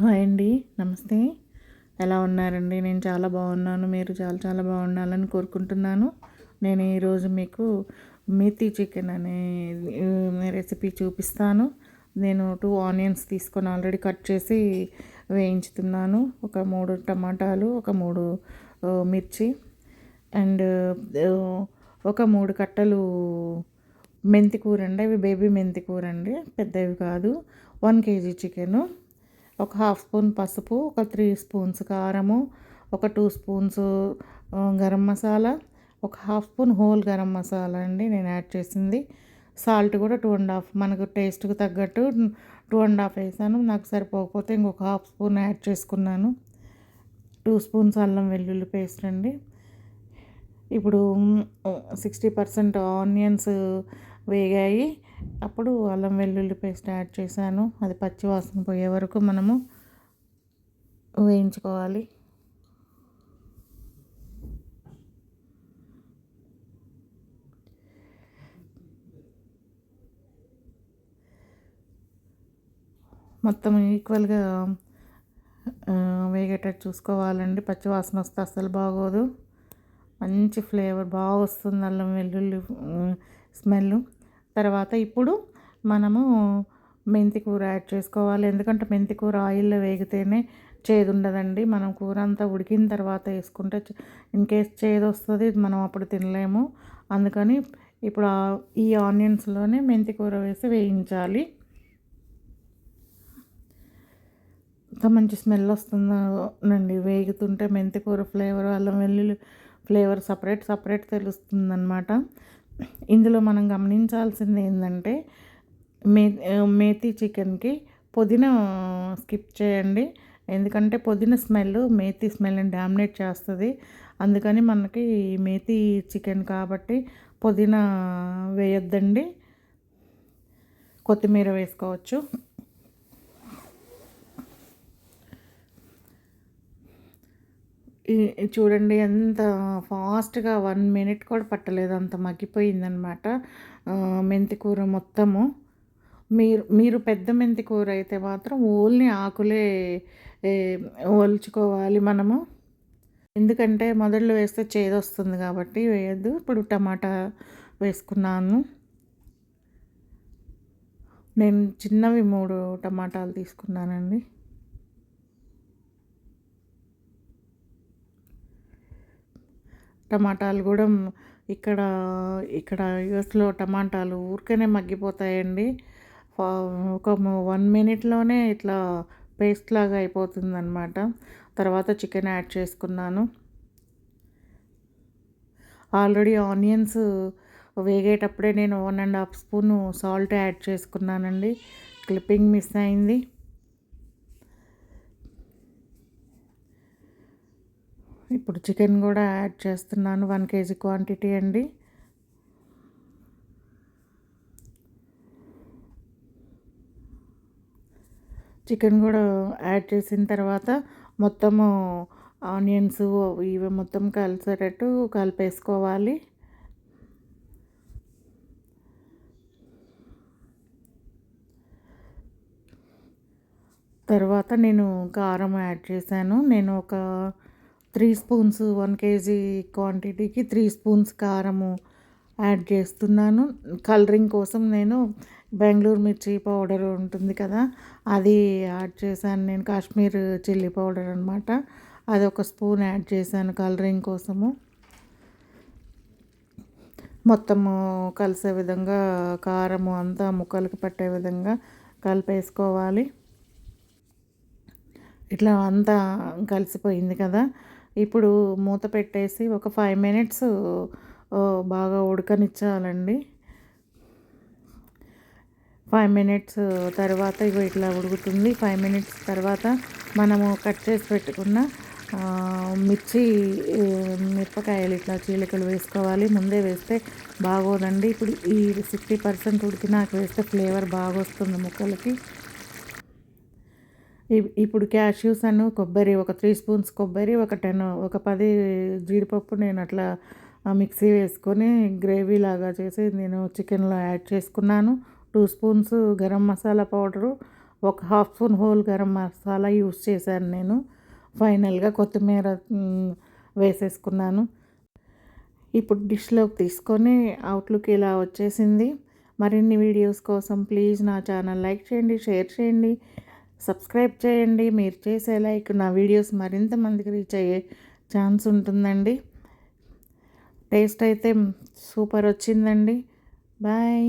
Hi అండి నమస్తే. ఎలా ఉన్నారండి? నేను చాలా బాగున్నాను. మీరు చాలా చాలా బాగుండాలని కోరుకుంటున్నాను. నేను ఈరోజు మీకు మేతి చికెన్ అనే రెసిపీ చూపిస్తాను. నేను టూ ఆనియన్స్ తీసుకొని ఆల్రెడీ కట్ చేసి వేయించుతున్నాను. ఒక మూడు టమాటాలు ఒక మూడు మిర్చి అండ్ ఒక మూడు కట్టలు మెంతి కూర అండి. అవి బేబీ మెంతి కూర అండి. పెద్దవి కాదు. One KG chicken. ఒక హాఫ్ స్పూన్ పసుపు ఒక త్రీ స్పూన్స్ కారము ఒక టూ స్పూన్స్ గరం మసాలా ఒక half spoon whole garam masala అండి నేను యాడ్ చేసింది. సాల్ట్ కూడా టూ అండ్ హాఫ్ మనకు టేస్ట్కి తగ్గట్టు టూ అండ్ హాఫ్ వేసాను. నాకు సరిపోకపోతే ఇంకొక హాఫ్ స్పూన్ యాడ్ చేసుకున్నాను. టూ స్పూన్స్ అల్లం వెల్లుల్లి పేస్ట్ అండి. ఇప్పుడు సిక్స్టీ పర్సెంట్ ఆనియన్స్ వేగాయి. అప్పుడు అల్లం వెల్లుల్లి పేస్ట్ యాడ్ చేశాను. అది పచ్చి వాసన పోయే వరకు మనము వేయించుకోవాలి. మొత్తం ఈక్వల్గా వేగేటట్టు చూసుకోవాలండి. పచ్చి వాసన వస్తే అస్సలు బాగోదు. మంచి ఫ్లేవర్ బాగా వస్తుంది అల్లం వెల్లుల్లి స్మెల్ తర్వాత ఇప్పుడు మనము మెంతి కూర యాడ్ చేసుకోవాలి. ఎందుకంటే మెంతి కూర ఆయిల్లో వేగితేనే చేదు ఉండదండి మనం కూర అంతా ఉడికిన తర్వాత వేసుకుంటే ఇన్ కేస్ చేదు వస్తుంది మనం అప్పుడు తినలేము. అందుకని ఇప్పుడు ఈ ఆనియన్స్లోనే మెంతి కూర వేసి వేయించాలి. ఇంత మంచి స్మెల్ వస్తుందండి వేగుతుంటే మెంతి కూర ఫ్లేవర్ అల్లం వెల్లుల్లి ఫ్లేవర్ సపరేట్ సపరేట్ తెలుస్తుందన్నమాట. ఇందులో మనం గమనించాల్సింది ఏంటంటే మే మేతి చికెన్కి పుదీనా స్కిప్ చేయండి. ఎందుకంటే పుదీనా స్మెల్ మేతి స్మెల్ని డామినేట్ చేస్తుంది. అందుకని మనకి మేతి చికెన్ కాబట్టి పుదీనా వేయొద్దండి. కొత్తిమీర వేసుకోవచ్చు. చూడండి ఎంత ఫాస్ట్గా వన్ మినిట్ కూడా పట్టలేదు. అంత మగ్గిపోయిందనమాట మెంతి కూర మొత్తము. మీరు మీరు పెద్ద మెంతి కూర అయితే మాత్రం ఓల్ని ఆకులే ఓల్చుకోవాలి మనము. ఎందుకంటే మొదట్లో వేస్తే చేదొస్తుంది కాబట్టి వేయద్దు. ఇప్పుడు టమాటా వేసుకున్నాను. నేను చిన్నవి మూడు టమాటాలు తీసుకున్నానండి. టమాటాలు కూడా ఇక్కడ ఇక్కడ యూఎస్లో టమాటాలు ఊరికనే మగ్గిపోతాయండి. ఒక వన్ మినిట్లోనే ఇట్లా పేస్ట్ లాగా అయిపోతుంది అనమాట తర్వాత చికెన్ యాడ్ చేసుకున్నాను. ఆల్రెడీ ఆనియన్స్ వేగేటప్పుడే నేను one and half spoon salt add చేసుకున్నానండి. క్లిప్పింగ్ మిస్ అయింది. ఇప్పుడు చికెన్ కూడా యాడ్ చేస్తున్నాను వన్ కేజీ క్వాంటిటీ అండి. చికెన్ కూడా యాడ్ చేసిన తర్వాత మొత్తము ఆనియన్స్ ఇవి మొత్తం కలిసేటట్టు కలిపేసుకోవాలి. తర్వాత నేను కారం యాడ్ చేశాను. నేను ఒక త్రీ స్పూన్స్ వన్ కేజీ క్వాంటిటీకి త్రీ స్పూన్స్ కారము యాడ్ చేస్తున్నాను. కలరింగ్ కోసం నేను బెంగళూరు మిర్చి పౌడర్ ఉంటుంది కదా అది యాడ్ చేశాను. నేను కాశ్మీర్ చిల్లీ పౌడర్ అనమాట అది ఒక స్పూన్ యాడ్ చేశాను కలరింగ్ కోసము. మొత్తము కలిసే విధంగా కారము అంతా ముక్కలకు పట్టే విధంగా కలిపేసుకోవాలి. ఇట్లా అంతా కలిసిపోయింది కదా ఇప్పుడు మూత పెట్టేసి ఒక ఫైవ్ మినిట్స్ బాగా ఉడకనిచ్చాలండి. ఫైవ్ మినిట్స్ తర్వాత ఇగో ఇట్లా ఉడుకుతుంది. ఫైవ్ మినిట్స్ తర్వాత మనము కట్ చేసి పెట్టుకున్న మిర్చి మిరపకాయలు ఇట్లా చీలికలు వేసుకోవాలి. ముందే వేస్తే బాగోదండి. ఇప్పుడు ఈ సిక్స్టీ పర్సెంట్ ఉడికినాక వేస్తే ఫ్లేవర్ బాగా వస్తుంది ముక్కలకి. ఇప్పుడు క్యాష్యూస్ అను కొబ్బరి ఒక త్రీ స్పూన్స్ కొబ్బరి ఒక టెన్ ఒక పది జీడిపప్పు నేను అట్లా మిక్సీ వేసుకొని గ్రేవీ లాగా చేసి నేను చికెన్లో యాడ్ చేసుకున్నాను. Two spoons garam masala powder ఒక half spoon whole garam masala use చేశాను నేను. ఫైనల్గా కొత్తిమీర వేసేసుకున్నాను. ఇప్పుడు డిష్లోకి తీసుకొని అవుట్లుక్ ఇలా వచ్చేసింది. మరిన్ని వీడియోస్ కోసం ప్లీజ్ నా ఛానల్ లైక్ చేయండి షేర్ చేయండి. సబ్స్క్రైబ్ చేయండి. మీరు చేసే లైక్ నా వీడియోస్ మరింత మందికి రీచ్ అయ్యే ఛాన్స్ ఉంటుందండి. టేస్ట్ అయితే సూపర్ వచ్చిందండి. బాయ్.